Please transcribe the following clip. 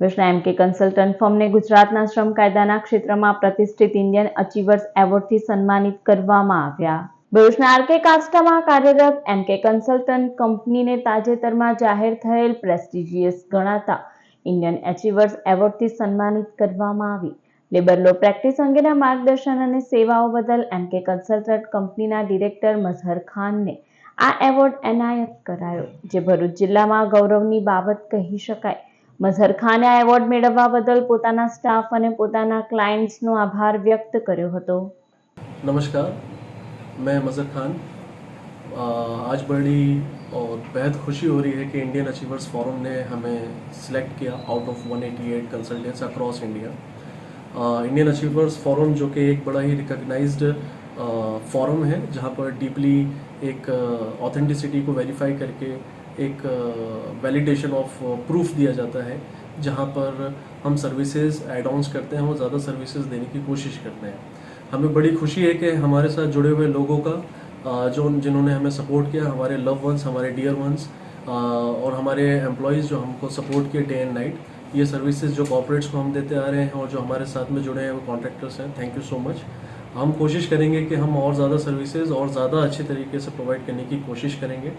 ભરૂચના એમકે કન્સલ્ટન્ટ ફર્મને ગુજરાતના શ્રમ કાયદાના ક્ષેત્રમાં પ્રતિષ્ઠિત ઇન્ડિયન અચીવર્સ એવોર્ડથી સન્માનિત કરવામાં આવ્યા. ભરૂચના આરકે કાસ્ટામાં કાર્યરત એમ કે કન્સલ્ટન્ટ કંપનીને તાજેતરમાં જાહેર થયેલ પ્રેસ્ટિજિયસ ગણાતા ઇન્ડિયન અચીવર્સ એવોર્ડથી સન્માનિત કરવામાં આવી. લેબર લો પ્રેક્ટિસ અંગેના માર્ગદર્શન અને સેવાઓ બદલ એમકે કન્સલ્ટન્ટ કંપનીના ડિરેક્ટર મઝહર ખાનને આ એવોર્ડ એનાયત કરાયો, જે ભરૂચ જિલ્લામાં ગૌરવની બાબત કહી શકાય. મઝહર ખાને આ એવોર્ડ મેળવવા બદલ પોતાના સ્ટાફ અને પોતાના ક્લાયન્ટ્સનો આભાર વ્યક્ત કર્યો હતો नमस्कार मैं मज़र खान अ, आज बड़ी और बेहद खुशी हो रही है कि इंडियन अचीवर्स फोरम ने हमें सिलेक्ट किया out of 188 consultants across India Indian achievers forum जो कि एक बड़ा ही रिकग्नाइज्ड फोरम है जहाँ पर डीपली एक ऑथेंटिसिटी को वेरीफाई करके एक वैलिडेशन ऑफ़ प्रूफ दिया जाता है, जहाँ पर हम सर्विसेज़ एड ऑन्स करते हैं और ज़्यादा सर्विसेज़ देने की कोशिश करते हैं। हमें बड़ी खुशी है कि हमारे साथ जुड़े हुए लोगों का जो, जिन्होंने हमें सपोर्ट किया, हमारे लव वंस हमारे डियर वंस और हमारे एम्प्लॉयज़ जो हमको सपोर्ट किए डे एंड नाइट ये सर्विसेज़ जो कॉपरेट्स को हम देते आ रहे हैं और जो हमारे साथ में जुड़े हैं, वो कॉन्ट्रैक्टर्स हैं। थैंक यू सो मच हम कोशिश करेंगे कि हम और ज़्यादा सर्विसेज़ और ज़्यादा अच्छे तरीके से प्रोवाइड करने की कोशिश करेंगे।